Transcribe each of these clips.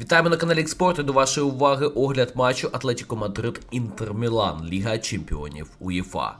Вітаємо на каналі Експорт і до вашої уваги огляд матчу Атлетіко Мадрид Інтер Мілан, Ліга Чемпіонів УЄФА.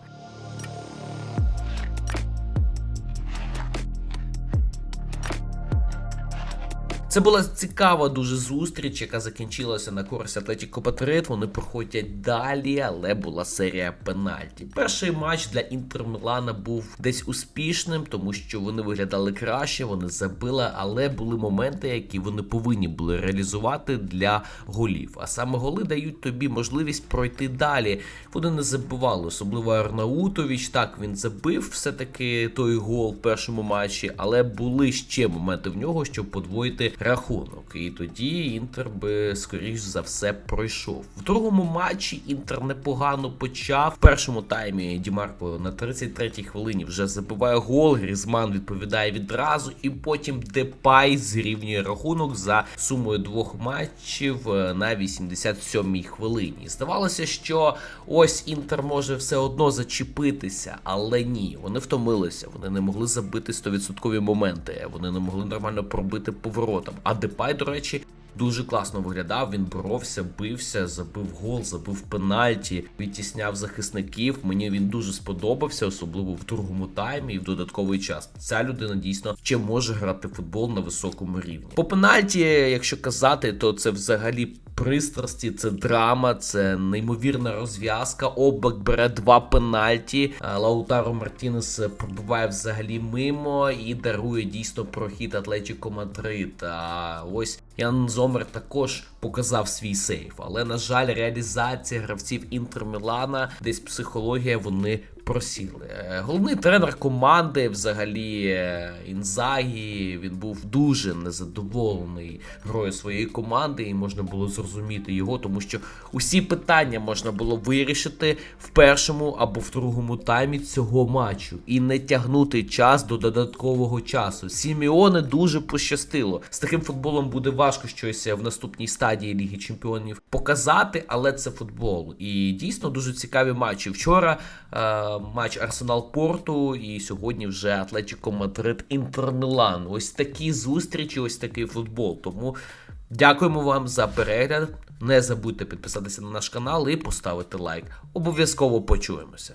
Це була цікава дуже зустріч, яка закінчилася на користь Атлетіко Мадрид. Вони проходять далі, але була серія пенальті. Перший матч для Інтер Мілана був десь успішним, тому що вони виглядали краще, вони забили, але були моменти, які вони повинні були реалізувати для голів. А саме голи дають тобі можливість пройти далі. Вони не забували, особливо Арнаутович. Так він забив все-таки той гол в першому матчі, але були ще моменти в нього, щоб подвоїти рахунок. І тоді Інтер би скоріш за все пройшов. В другому матчі Інтер непогано почав. В першому таймі Дімарко на 33-й хвилині вже забиває гол. Грізман відповідає відразу, і потім Депай зрівнює рахунок за сумою двох матчів е, на 87-й хвилині. Здавалося, що ось Інтер може все одно зачепитися, але ні, вони втомилися. Вони не могли забити 100% моменти. Вони не могли нормально пробити поворотом. А Депай, до речі. Дуже класно виглядав, він боровся, бився, забив гол, забив пенальті, відтісняв захисників. Мені він дуже сподобався, особливо в другому таймі і в додатковий час. Ця людина дійсно ще може грати футбол на високому рівні. По пенальті, якщо казати, то це взагалі пристрасті, це драма, це неймовірна розв'язка. Обак бере два пенальті. а Лаутаро Мартінес пробиває взагалі мимо і дарує дійсно прохід Атлетіко Мадрид. А ось Ян Зомер також показав свій сейф. Але, на жаль, реалізація гравців Інтер Мілана, десь психологія вони просіли. Е, Головний тренер команди, взагалі, е, Інзагі, він був дуже незадоволений грою своєї команди, і можна було зрозуміти його, тому що усі питання можна було вирішити в першому або в другому таймі цього матчу і не тягнути час до додаткового часу. Сіміоне дуже пощастило. З таким футболом буде важко щось в наступній стадії Ліги Чемпіонів показати, але це футбол. І дійсно дуже цікаві матчі. Вчора е, матч Арсенал Порту, і сьогодні вже Атлетіко Мадрид Інтер Мілан. Ось такі зустрічі, ось такий футбол. Тому дякуємо вам за перегляд. Не забудьте підписатися на наш канал і поставити лайк. Обов'язково почуємося.